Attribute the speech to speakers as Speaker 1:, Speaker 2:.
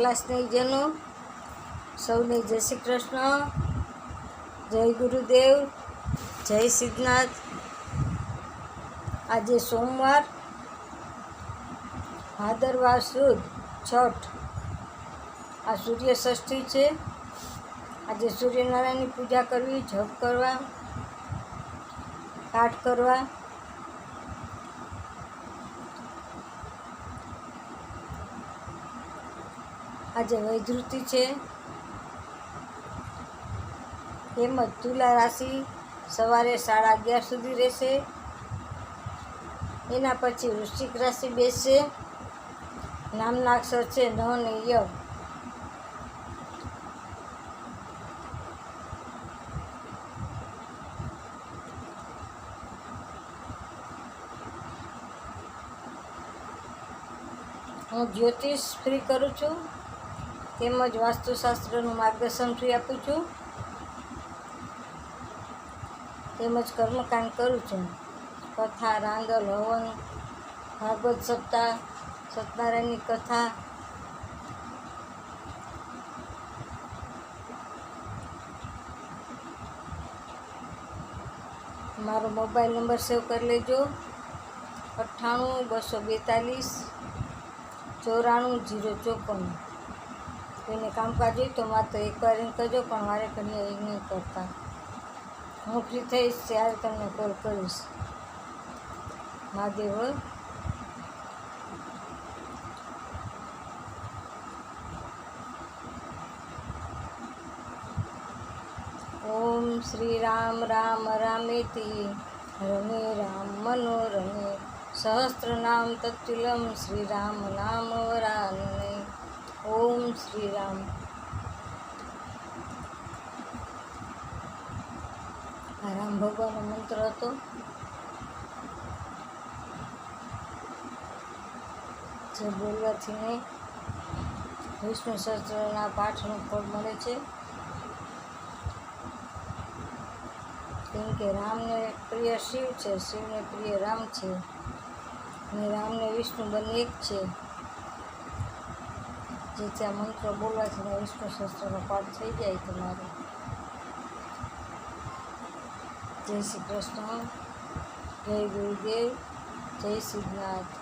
Speaker 1: વાલા સ્નેહીજનો સૌને જય શ્રી કૃષ્ણ. જય ગુરુદેવ. જય સિદ્ધનાથ. આજે સોમવાર. ભાદરવા સુદ છઠ. આ સૂર્ય ષષ્ઠી છે. આજે સૂર્યનારાયણની પૂજા કરવી, જપ કરવા, પાઠ કરવા. આજે વૈધૃતિ છે. તેમજ તુલા રાશિ સવારે સાડા અગિયાર સુધી રહેશે. એના પછી વૃશ્ચિક રાશિ બેસશે. નામના અક્ષર છે ન ને ય. હું જ્યોતિષ ફ્રી કરું છું. તેમજ વાસ્તુશાસ્ત્રનું માર્ગદર્શન ફ્રી આપું છું. તેમજ કર્મકાંડ કરું છું. કથા રાંદલ હવન, ભાગવત સપ્તાહ, સત્યનારાયણની કથા, મારો મોબાઈલ નંબર સેવ કરી લેજો. અઠ્ઠાણું, બસો બેતાલીસ, ચોરાણું, જીરો ચોપન. કોઈને કામકાજ હોય તો માત્ર એકવાર એમ કરજો પણ મારે ઘણી એ નહીં કરતા. હું ફ્રી થઈશ ત્યારે તમને કોલ કરીશ. મહાદેવ ઓમ શ્રી રામ રામ રામેતી રમે રામ, મનોરમે. સહસ્ત્ર નામ તત્તુલમ. શ્રી રામ નામ વરાનને ઓમ શ્રી રામ આ રામ ભગવાનનો મંત્ર હતો. જે બોલવાથી નહીં, વિષ્ણુ સહસ્ત્રના પાઠનું ફળ મળે છે. કેમ કે રામને પ્રિય શિવ છે, શિવને પ્રિય રામ છે. અને રામને વિષ્ણુ બંને એક છે. જેથી ત્યાં મંત્ર બોલવાથી ને વિષ્ણુ શસ્ત્રનો પાઠ થઈ જાય તમારો. જય શ્રી કૃષ્ણ. જય ગુરુદેવ. જય સિદ્ધનાથ